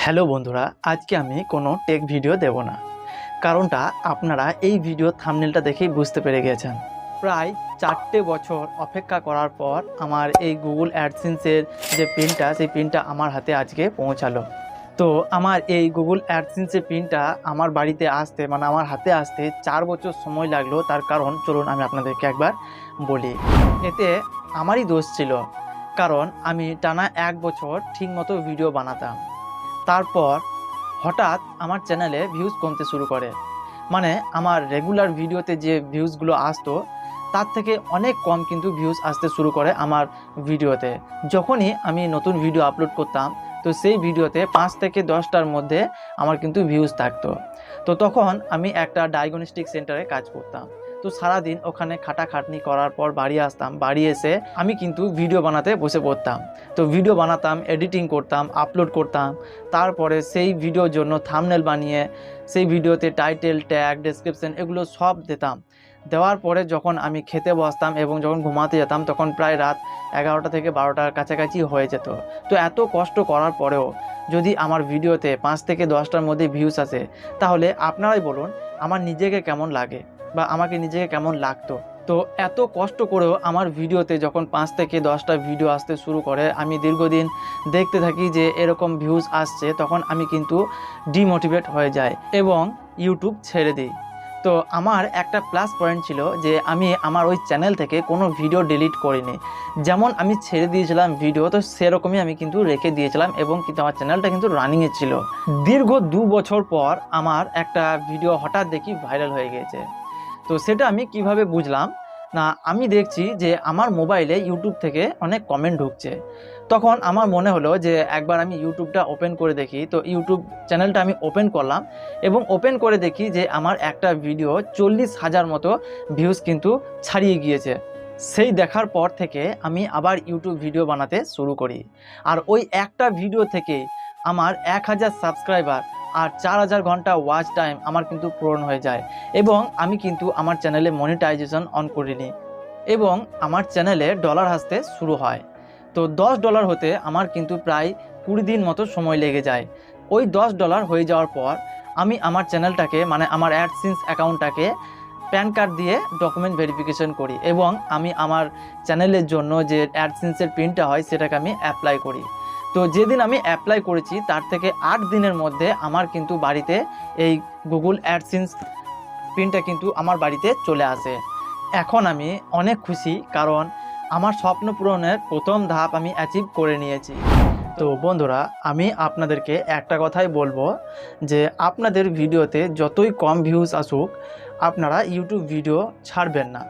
Hello বন্ধুরা, আজকে আমি কোনো টেক ভিডিও দেব না। কারণটা আপনারা এই ভিডিও থামনেলটা দেখেই বুঝতে পেরে গেছেন। প্রায় চারটে বছর অপেক্ষা করার পর আমার এই গুগল অ্যাডসেন্সের যে পিনটা সেই পিনটা আমার হাতে আজকে পৌঁছালো। তো আমার এই গুগল অ্যাডসেন্সের পিনটা আমার বাড়িতে আসতে মানে আমার হাতে আসতে চার বছর সময় লাগল। তার কারণ চলুন আমি আপনাদেরকে একবার বলি। এতে আমারই দোষ ছিল, কারণ আমি টানা এক বছর ঠিকমতো ভিডিও বানাতাম। তারপর হঠাৎ আমার চ্যানেলে ভিউজ কমতে শুরু করে। মানে আমার রেগুলার ভিডিওতে যে ভিউজগুলো আসতো, তার থেকে অনেক কম কিন্তু ভিউজ আসতে শুরু করে আমার ভিডিওতে যখনই আমি নতুন ভিডিও আপলোড করতাম, তো সেই ভিডিওতে পাঁচ থেকে দশটার মধ্যে আমার কিন্তু ভিউজ থাকতো। তো তখন আমি একটা ডায়াগনস্টিক সেন্টারে কাজ করতাম। তো সারাদিন ওখানে খাটাখাটনি করার পর বাড়ি আসতাম। বাড়ি এসে আমি কিন্তু ভিডিও বানাতে বসে পড়তাম। তো ভিডিও বানাতাম, এডিটিং করতাম, আপলোড করতাম। তারপরে সেই ভিডিওর জন্য থামনেল বানিয়ে, সেই ভিডিওতে টাইটেল ট্যাগ ডেসক্রিপশন এগুলো সব দিতাম। দেওয়ার পরে যখন আমি খেতে বসতাম এবং যখন ঘুমাতে যেতাম, তখন প্রায় রাত এগারোটা থেকে বারোটার কাছাকাছি হয়ে যেত। তো এত কষ্ট করার পরেও যদি আমার ভিডিওতে পাঁচ থেকে দশটার মধ্যে ভিউস আসে, তাহলে আপনারাই বলুন আমার নিজেকে কেমন লাগে বা আমাকে নিজেকে কেমন লাগতো। তো এত কষ্ট করেও আমার ভিডিওতে যখন পাঁচ থেকে দশটা ভিডিও আসতে শুরু করে, আমি দীর্ঘদিন দেখতে থাকি যে এরকম ভিউজ আসছে, তখন আমি কিন্তু ডিমোটিভেট হয়ে যাই এবং ইউটিউব ছেড়ে দিই। তো আমার একটা প্লাস পয়েন্ট ছিল যে আমি আমার ওই চ্যানেল থেকে কোনো ভিডিও ডিলিট করিনি। যেমন আমি ছেড়ে দিয়েছিলাম ভিডিও তো সেরকমই আমি কিন্তু রেখে দিয়েছিলাম এবং কিন্তু আমার চ্যানেলটা কিন্তু রানিংয়ে ছিল। দীর্ঘ দু বছর পর আমার একটা ভিডিও হঠাৎ দেখি ভাইরাল হয়ে গেছে তো সেটা আমি কীভাবে বুঝলাম? না, আমি দেখছি যে আমার মোবাইলে ইউটিউব থেকে অনেক কমেন্ট ঢুকছে। তখন আমার মনে হলো যে একবার আমি ইউটিউবটা ওপেন করে দেখি। তো ইউটিউব চ্যানেলটা আমি ওপেন করলাম এবং ওপেন করে দেখি যে আমার একটা ভিডিও চল্লিশ হাজার মতো ভিউজ কিন্তু ছাড়িয়ে গিয়েছে। সেই দেখার পর থেকে আমি আবার ইউটিউব ভিডিও বানাতে শুরু করি। আর ওই একটা ভিডিও থেকে আমার এক হাজার সাবস্ক্রাইবার আর চার হাজার ঘণ্টা ওয়াচ টাইম আমার কিন্তু পূরণ হয়ে যায়। এবং আমি কিন্তু আমার চ্যানেলে মনিটাইজেশন অন করিনি। এবং আমার চ্যানেলে ডলার আসতে শুরু হয়। তো দশ ডলার হতে আমার কিন্তু প্রায় কুড়ি দিন মতো সময় লেগে যায়। ওই দশ ডলার হয়ে যাওয়ার পর আমি আমার চ্যানেলটাকে মানে আমার অ্যাডসিন্স অ্যাকাউন্টটাকে প্যান কার্ড দিয়ে ডকুমেন্ট ভেরিফিকেশন করি। এবং আমি আমার চ্যানেলের জন্য যে অ্যাডসিন্সের প্রিন্টটা হয়, সেটাকে আমি অ্যাপ্লাই করি। তো যেদিন আমি অ্যাপ্লাই করেছি, তার থেকে আট দিনের মধ্যে আমার কিন্তু বাড়িতে এই গুগল অ্যাডসিন্স প্রিন্টটা কিন্তু আমার বাড়িতে চলে আসে। এখন আমি অনেক খুশি, কারণ আমার স্বপ্ন পূরণের প্রথম ধাপ আমি অ্যাচিভ করে নিয়েছি। তো বন্ধুরা, আমি আপনাদেরকে একটা কথাই বলব যে, আপনাদের ভিডিওতে যতই কম ভিউজ আসুক, আপনারা ইউটিউব ভিডিও ছাড়বেন না।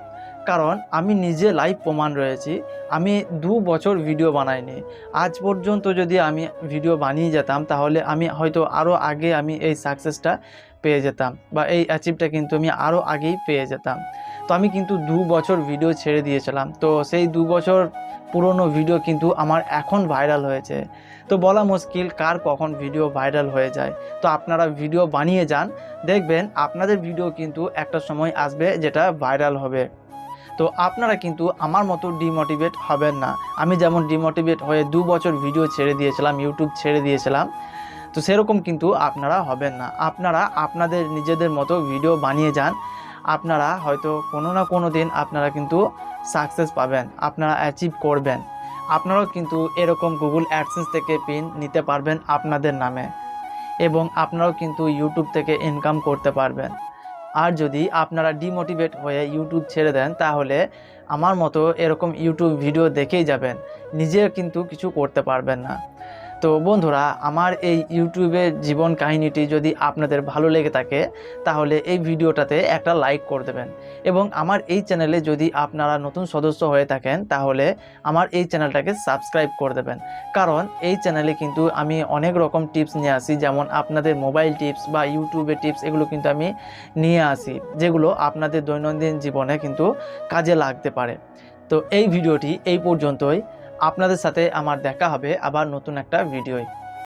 কারণ আমি নিজে লাইভ প্রমাণ রয়েছি। আমি দু বছর ভিডিও বানাইনি। আজ পর্যন্ত যদি আমি ভিডিও বানিয়ে যেতাম, তাহলে আমি হয়তো আরও আগে আমি এই সাকসেসটা পেয়ে যেতাম বা এই অ্যাচিভটা কিন্তু আমি আরও আগেই পেয়ে যেতাম। তো আমি কিন্তু দু বছর ভিডিও ছেড়ে দিয়েছিলাম। তো সেই দু বছর পুরনো ভিডিও কিন্তু আমার এখন ভাইরাল হয়েছে। তো বলা মুশকিল কার কখন ভিডিও ভাইরাল হয়ে যায়। তো আপনারা ভিডিও বানিয়ে যান। দেখবেন আপনাদের ভিডিও কিন্তু একটা সময় আসবে যেটা ভাইরাল হবে। তো আপনারা কিন্তু আমার মতো ডিমোটিভেট হবেন না। আমি যেমন ডিমোটিভেট হয়ে দু বছর ভিডিও ছেড়ে দিয়েছিলাম ইউটিউব ছেড়ে দিয়েছিলাম, তো সেরকম কিন্তু আপনারা হবেন না। আপনারা আপনাদের নিজেদের মতো ভিডিও বানিয়ে যান। আপনারা হয়তো কোনো না কোনো দিন আপনারা কিন্তু সাকসেস পাবেন, আপনারা অ্যাচিভ করবেন। আপনারাও কিন্তু এরকম গুগল অ্যাডসেন্স থেকে পিন নিতে পারবেন আপনাদের নামে এবং আপনারাও কিন্তু ইউটিউব থেকে ইনকাম করতে পারবেন। আর যদি আপনারা ডিমোটিভেট হয়ে ইউটিউব ছেড়ে দেন, তাহলে আমার মতো এরকম ইউটিউব ভিডিও দেখেই যাবেন। নিজে কিন্তু কিছু করতে পারবেন না। তো বন্ধুরা, আমার এই ইউটিউবের জীবন কাহিনীটি যদি আপনাদের ভালো লেগে থাকে, তাহলে এই ভিডিওটাতে একটা লাইক করে দেবেন। এবং আমার এই চ্যানেলে যদি আপনারা নতুন সদস্য হয়ে থাকেন, তাহলে আমার এই চ্যানেলটাকে সাবস্ক্রাইব করে দেবেন। কারণ এই চ্যানেলে কিন্তু আমি অনেক রকম টিপস নিয়ে আসি, যেমন আপনাদের মোবাইল টিপস বা ইউটিউবে টিপস, এগুলো কিন্তু আমি নিয়ে আসি, যেগুলো আপনাদের দৈনন্দিন জীবনে কিন্তু কাজে লাগতে পারে। তো এই ভিডিওটি এই পর্যন্তই। আপনাদের সাথে আমার দেখা হবে আবার নতুন একটা ভিডিওয়।